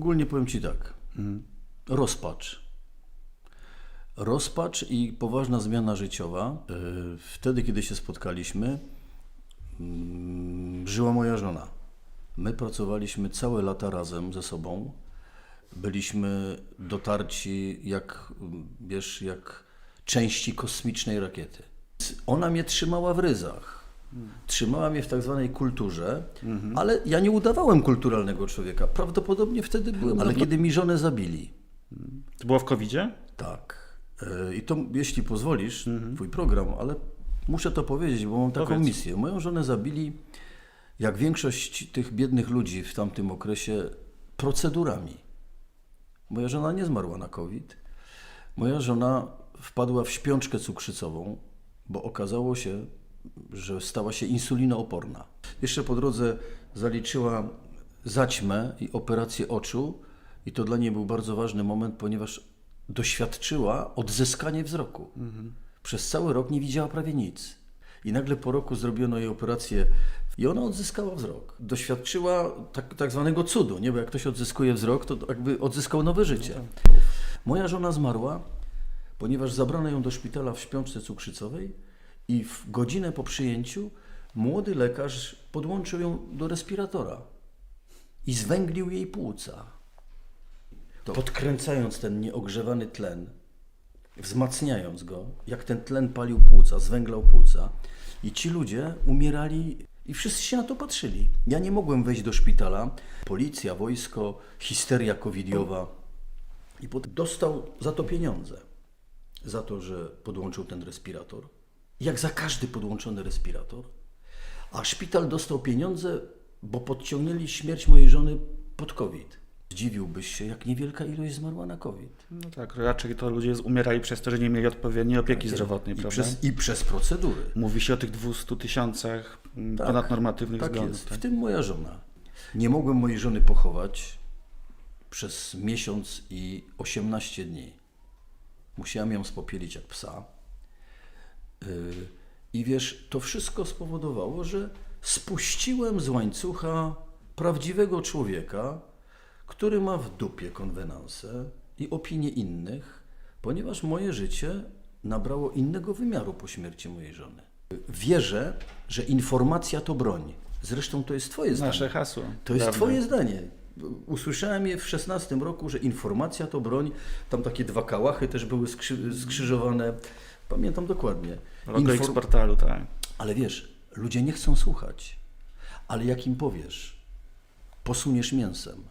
Ogólnie powiem Ci tak. Rozpacz. Rozpacz i poważna zmiana życiowa. Yy, Wtedy, kiedy się spotkaliśmy, mm, żyła moja żona. My pracowaliśmy całe lata razem ze sobą. Byliśmy dotarci jak, mm, wiesz, jak części kosmicznej rakiety. Ona mnie trzymała w ryzach. Trzymała mnie w tak zwanej kulturze, ale ja nie udawałem kulturalnego człowieka. Prawdopodobnie wtedy byłem, ale kiedy mi żonę zabili. To było w covid Tak. E, I to, jeśli pozwolisz, twój program, ale muszę to powiedzieć, bo mam taką Powiedz. misję. Moją żonę zabili, jak większość tych biednych ludzi w tamtym okresie, procedurami. Moja żona nie zmarła na COVID. Moja żona wpadła w śpiączkę cukrzycową, bo okazało się, że stała się insulinooporna. Jeszcze po drodze zaliczyła zaćmę i operację oczu i to dla niej był bardzo ważny moment, ponieważ doświadczyła odzyskanie wzroku. Przez cały rok nie widziała prawie nic. I nagle po roku zrobiono jej operację i ona odzyskała wzrok. Doświadczyła tak, tak zwanego cudu, nie? Bo jak ktoś odzyskuje wzrok, to jakby odzyskał nowe życie. Moja żona zmarła, ponieważ zabrano ją do szpitala w śpiączce cukrzycowej i w godzinę po przyjęciu młody lekarz podłączył ją do respiratora i zwęglił jej płuca. To podkręcając ten nieogrzewany tlen, wzmacniając go, jak ten tlen palił płuca, zwęglał płuca i ci ludzie umierali i wszyscy się na to patrzyli. Ja nie mogłem wejść do szpitala. Policja, wojsko, histeria covidiowa i dostał za to pieniądze. Za to, że podłączył ten respirator. Jak za każdy podłączony respirator. A szpital dostał pieniądze, bo podciągnęli śmierć mojej żony pod COVID. Zdziwiłbyś się, jak niewielka ilość zmarła na COVID. No tak, raczej to ludzie umierali przez to, że nie mieli odpowiedniej opieki zdrowotnej, I prawda? przez, I przez procedury. Mówi się o tych 200 tysiącach mm, Tak, ponadnormatywnych tak zgonów. jest. tak? W tym moja żona. Nie mogłem mojej żony pochować przez miesiąc i 18 dni. Musiałem ją spopielić jak psa. Yy, I wiesz, to wszystko spowodowało, że spuściłem z łańcucha prawdziwego człowieka, który ma w dupie konwenanse i opinie innych, ponieważ moje życie nabrało innego wymiaru po śmierci mojej żony. Wierzę, że informacja to broń. Zresztą to jest Twoje zdanie. Nasze hasło. To jest prawda? Twoje zdanie. Usłyszałem je w 16 roku, że informacja to broń. Tam takie dwa kałachy też były skrzy skrzyżowane. Pamiętam dokładnie. Logo Infor- X-Portalu, tak. Ale wiesz, ludzie nie chcą słuchać. Ale jak im powiesz, posuniesz mięsem,